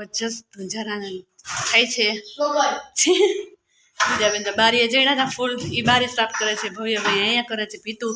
જબરજસ્ત ધુંજારાનંદ થાય છે. બીજા બેન તો બારીએ જઈને હતા ફૂલ એ બારી સાફ કરે છે. ભવ્યભાઈ અહીંયા કરે છે પીતું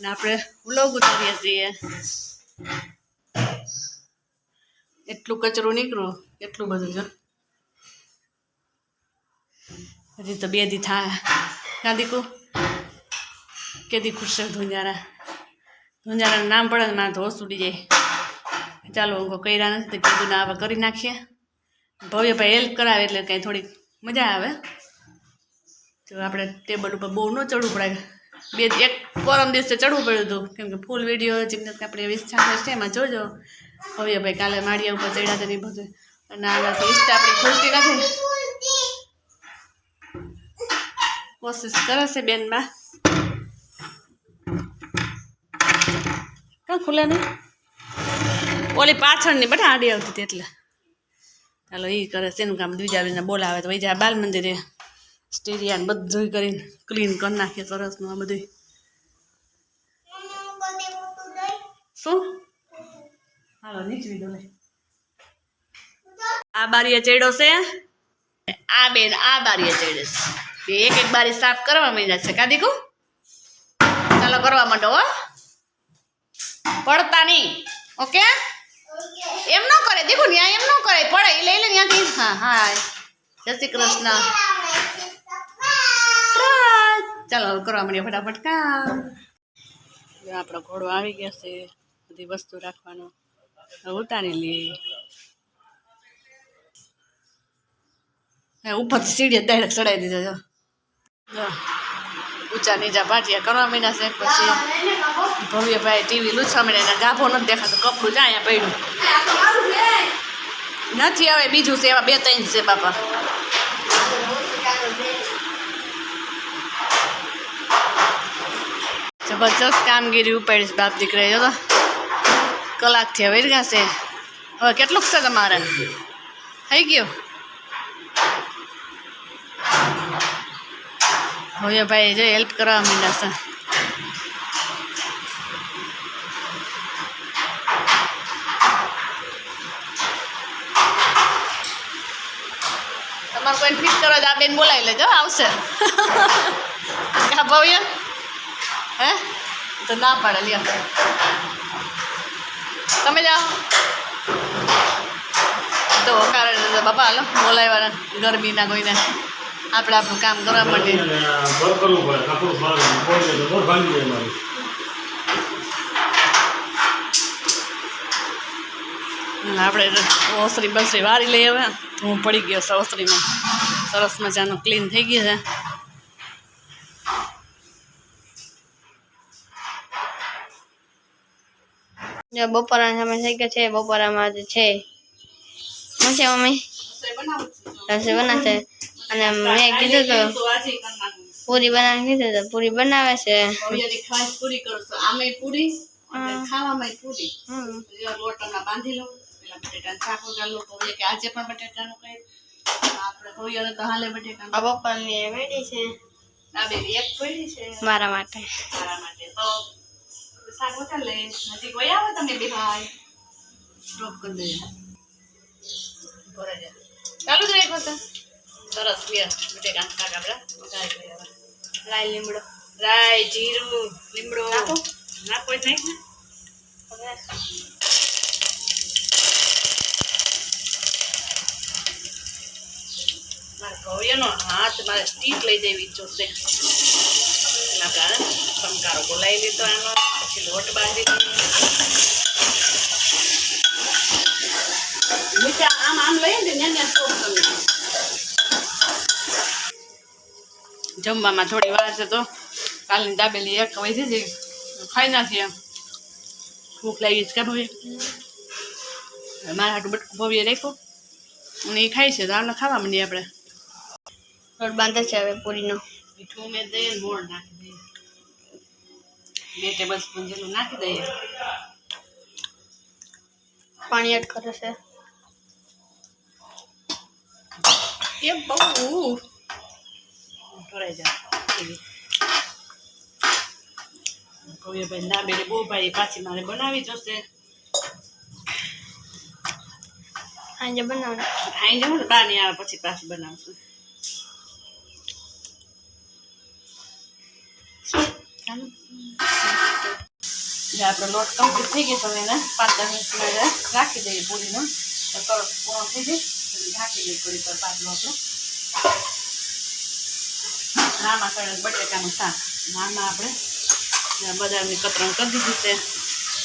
ને આપણે વ્લોગ ઉતારીએ છીએ. એટલું કચરું નીકળ્યું એટલું બધું જો. હજી તો બે દી થા થાય કાદીકુ કેદી ખુશ ધુંજારા. ધુંજારાનું નામ પડે ને ધોસ તો ઉડી જાય. ચાલો હું કોઈ કર્યા નથી તો કીધું ના હવે કરી નાખીએ. ભવ્યભાઈ હેલ્પ કરાવે એટલે કંઈ થોડીક મજા આવે. તો આપણે ટેબલ ઉપર બહુ ન ચડવું પડે. બે એક પરમ દિવસે ચડવું પડ્યું હતું, કેમ કે ફૂલ વીડિયો જેમને આપણે વીસ ચાલીસ છે એમાં જોજો. ભવ્યભાઈ કાલે માળિયા ઉપર ચડ્યા હતા ને એ બધું. અને આનાથી ઇન્સ્ટા આપણી ખુલતી નથી. કોશિશ કરે છે બેનમાં કાં ખુલે નહીં? ઓલી પાછળની બધા આડી આવતી હતી એટલે. ચાલો એ કરે છે કામ દ્વિજાબેનને બોલાવે તો બીજા બાલ મંદિરે સ્ટેડિયમ બધું કરીને ક્લીન કરી નાખીએ સરસનું આ બધું શું? હાલો, નીચવી દો આ બારીએ ચડ્યો છે? આ બેન, આ બારીએ ચડે છે. એક એક બારી સાફ કરવા માંડ્યા છે. કાદીકુ ચાલો કરવા માંડો હો. પડતા નહીં. ઓકે? એમ ન કરે દેખો ન્યા એમ ન કરે પડે એ લઈ લે ત્યાંથી. હા હા જય શ્રી કૃષ્ણ. ચાલો કરવા મળીએ ફટાફટ કામ. આપણો ઘોડો આવી ગયો છે બધી વસ્તુ રાખવાનો. ઉતારી લઈએ. ઉપર સીડીએ ડાયરેક્ટ ચડાવી દીધો જો. ઊંચા નીચા પાટિયા કરવા માંડ્યા છે પછી ભવ્યભાઈ ટીવી લૂછવા માંડ્યા ગાભો નથી દેખાતો કપડું જાય અહીંયા પડ્યું. નથી આવે બીજું છે એવા બે ત્રણ છે બાપા. જબરજસ્ત કામગીરી ઉપાડીશ બાપ દીકરા જો તો કલાકથી હવે છે હવે કેટલુંક છે તમારે? થઈ ગયું? હવે ભાઈ, જો હેલ્પ કરવા માંડ્યા તમારે કોઈ ફિટ કરવા તો આ બેન બોલાવી લેજો આવશે કા ભવ્ય હે તો ના પાડે લ્યો તમે જાઓ તો કારણ તો બાપા હાલો બોલાવ્યા ગરમીના કોઈને આપણે આપણું કામ કરવા માંડીએ ઘર કરવું પડે કાપડ ફાડવું પડે તો ઘર ભાંગી જાય મારું હમ, આપણે ઓસરી બસરી વારી લઈ હવે હું પડી ગયો છે ઓસરીમાં સરસ મજાનું ક્લીન થઈ ગયું છે. જો બપોરા સામે થઈ ગયા છે બપોરામાં છે શું છે મમ્મી? રસોઈ બનાવશે? અને મેં કીધું તો પૂરી બનાવી કીધું તો પૂરી બનાવે છે. પૂરી કરું છું. આમાંય પૂરી ખાવામાં પૂરી. લોટ બાંધી લો પેલા શાક ભવ્ય આજે પણ બટેટાનું કઈ તો મારા માટે. ચાલુ જ રાખ્યો છે. સરસ બટેકાનું શાક હવે. લાલ લીમડો. રાઈ જીરું લીમડો. નાખો? નાખો નાખ ને મારા હાથ મારે સ્ટીક લઈ દેવી જોશે. એના કારણે ચમકારો બોલાવી લીધો એનો પછી લોટ બાંધી દીધો. મીઠા આમ આમ સ્ટોપ જમવામાં થોડી વાર છે તો કાલની દાબેલી એક વધી હતી ખાઈ નાખીએ. ભૂખ લાગી છે કે ભવ્ય મારા હાટું બટકું ભવ્ય રાખ્યું. અને એ ખાઈ છે તો આને ખાવા માંડીએ આપણે. રોટ બાંધે છે હવે પૂરીનો મીઠું મેં દઈએ મોણ નાખી દઈએ બે ટેબલ સ્પૂન જેટલું નાખી દઈએ પાણી એડ કરે છે એ બહુ ઢોળાઈ જાય ભવ્યભાઈ ના બેને બહુ ભાઈ પાછી મારે બનાવી જોશે આજે બનાવવાનું અહીં હું બહાર નહીં આવે પછી પાછી બનાવશું જે આપણો લોટ કમ્પ્લીટ થઈ ગયો તમે એને પાંચ દસ મિનિટ રાખી દઈએ પૂરીનો સરસ પૂરો થઈ જાય પછી ઢાંકી દઈએ પૂરી પર પાતળો આપણો નામાં કરે બટેકાનું શાક નામાં આપણે બદામની કતરણ કરી દીધી છે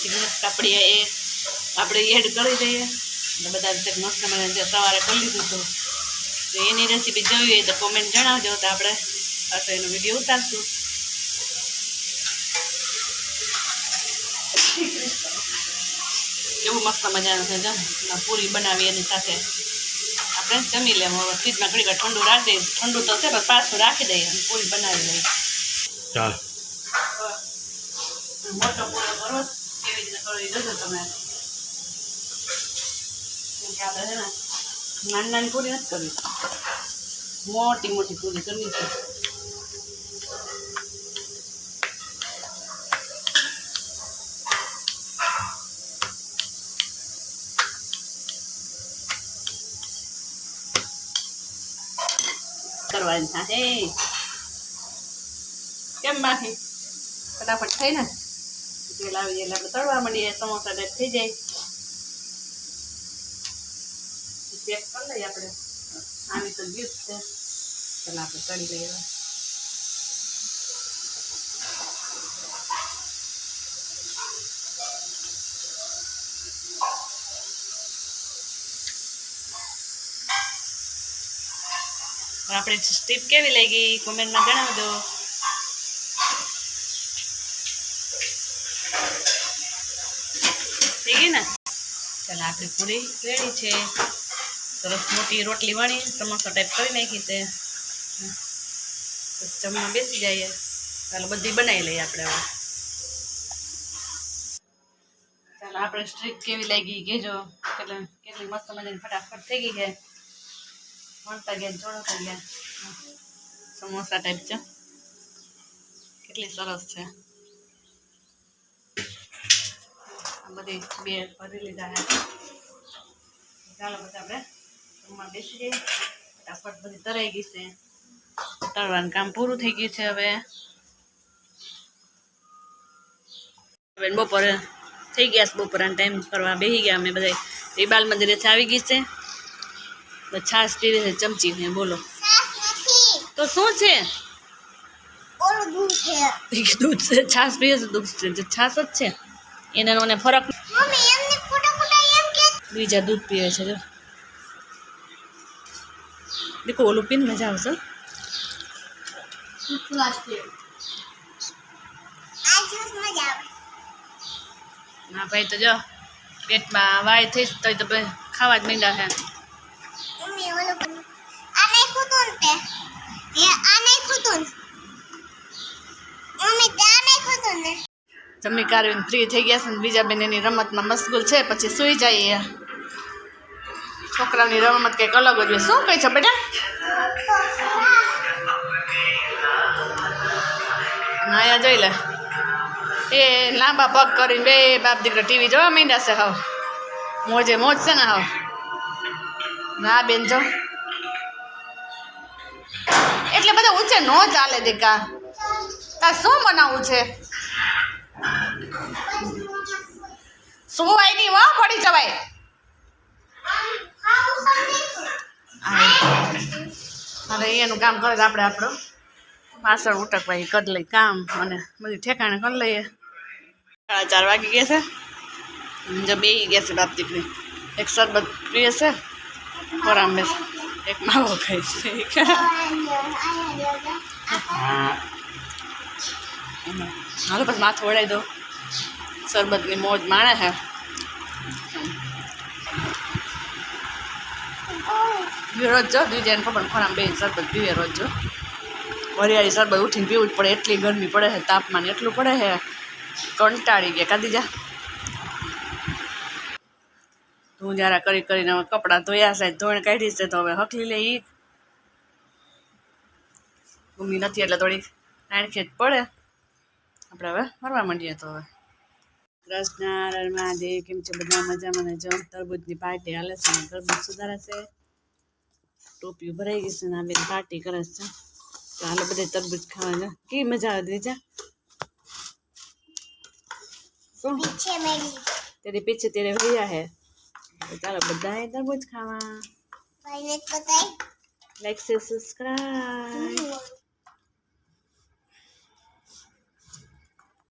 ઝીણી કાપડી એ આપણે એડ કરી દઈએ એટલે બધા રીતે મસ્ત મને સવારે કરી લીધું હતું તો એની રેસીપી જોવી હોય તો કોમેન્ટ જણાવજો તો આપણે પાછો એનો વીડિયો ઉતારશું કેવું મસ્ત મજાનું છે જમ પૂરી બનાવી એની સાથે. આપણે જમી લેવું હવે. ફ્રીજમાં ઘડી ઠંડુ રાખી દઈએ. ઠંડુ તો છે પણ પાછું રાખી દઈએ અને પૂરી બનાવી લઈએ. ચાલ. મોટો પૂરો કરો. કેવી રીતે કરો એ જોજો તમે. આપણે છે ને નાની નાની પૂરી નથી કરવી. મોટી મોટી પૂરી કરવી છે. કરવાની સાથે કેમ બાકી? ફટાફટ થઈ ને? તેલ આવી જાય એટલે તળવા માંડીએ, સમોસા ટાઈપ થઈ જાય. પેક કરી લઈએ આપણે. આવી તો ગિફ્ટ છે. ચાલો આપણે તળી લઈએ આપણે સ્ટીપ કેવી લાગી કોમેન્ટમાં જણાવજો. થઈ ગઈ ને? ચાલો, આપણી પૂરી રેડી છે. સરસ મોટી રોટલી વણી, સમોસો ટાઈપ કરી નાખી છે. જમવા બેસી જઈએ. ચાલો, બધી બનાવી લઈએ આપણે હવે. ચાલો, આપણે સ્ટ્રીક કેવી લાગી કેજો એટલે કેટલી મસ્ત મજાની ફટાફટ થઈ ગઈ છે. વણતા ગયા જોડતા ગયા. સમોસા ટાઈપ છે. કેટલી સરસ છે. આ બધી બે ભરી લીધા છે. ચાલો પછી આપણે રૂમમાં બેસી જઈએ. ફટાફટ બધી તરાઈ ગઈ છે. તળવાનું કામ પૂરું થઈ ગયું છે હવે. હવે બપોરે થઈ ગયા છે બપોરના ટાઈમ કરવા બેસી ગયા અમે બધા એ બાલ મંદિરેથી આવી ગઈ છે. તો છાશ પીવે છે, ચમચી ને બોલો. તો શું છે? ઓલું દૂધ છે દૂધ છે છાશ પીવે છે દૂધ છે? જે છાશ જ છે. એને મને ફરક મમ્મી એમને ફોટા ફોટા એમ કે બીજા દૂધ પીવે છે, જો. દેખો, ઓલું પીને મજા આવશે આ જ્યુસ મજા આવે ના ભાઈ, તો જો, પેટમાં વાય થઈ તો તો ભાઈ ખાવા જ માંડ્યા છે મમ્મી ઓલું પણ- આ નાખ્યું તું એ આ નાખ્યું તું મમ્મી તે નાખ્યું જમી કારવીને ફ્રી થઈ ગયા છે બીજા બેન એની રમતમાં મશગુલ છે, પછી સૂઈ જઈએ. છોકરાઓની રમત કંઈક અલગ જ હોય. શું કહે છે બેટા? નાયા જોઈ લે. એ લાંબા પગ કરીને બે બાપ દીકરા ટીવી જોવા માંડ્યા છે હાવ. મોજે મોજ છે ને હાવ. ના બેન જો એટલે બધા ઊંચે નો ચાલે દીકા. તાર શું બનાવવું છે? સુવાય નહીં વાહ પડી જવાય. હવે એનું કામ કરે આપણે આપણું. પાછળ ઉટકવાય કરી લઈ, કામ અને બધી ઠેકાણે કરી લઈએ. સાડા ચાર વાગી ગયા છે. જો બે ગયા છે બાપ એક શરબત પીએ છે. ખોરામ બેસ. એક માવો ખાઈ છે. હાલો, પછી માથું વળાઈ દો. શરબતની મોજ માણે છે પીવે રોજ ખબર ખોરામ બે શરબત પીવે રોજ જો. વરિયાળી શરબત ઉઠીને પીવું જ પડે, એટલી ગરમી પડે છે તાપમાન એટલું પડે છે કંટાળી ગયા. કાદી જા તું જરા કરી કરીને હવે કપડાં ધોયા છે ધોઈને કાઢી છે તો હવે હકલી લે ઈ. મમ્મી નથી એટલે થોડીક નાણખેત પડે. આપણે હવે ફરવા માંડીએ તો હવે. કૃષ્ણ મહાદેવ કેમ છે? બધા મજામાં ને જમ તરબૂજની પાર્ટી હાલે છે ને? તરબૂચ સુધારે છે. ટોપીઓ ભરાઈ ગઈ છે ને આ પાર્ટી કરે છે. તો હાલો બધે તરબૂજ ખાવા જા કેવી મજા આવે બીજા શું? પીછે મેરી તેરી પીછે તેરે ભૈયા હે. તો ચાલો બધાએ તરબૂચ ખાવા. લાઈક સે સબસ્ક્રાઇબ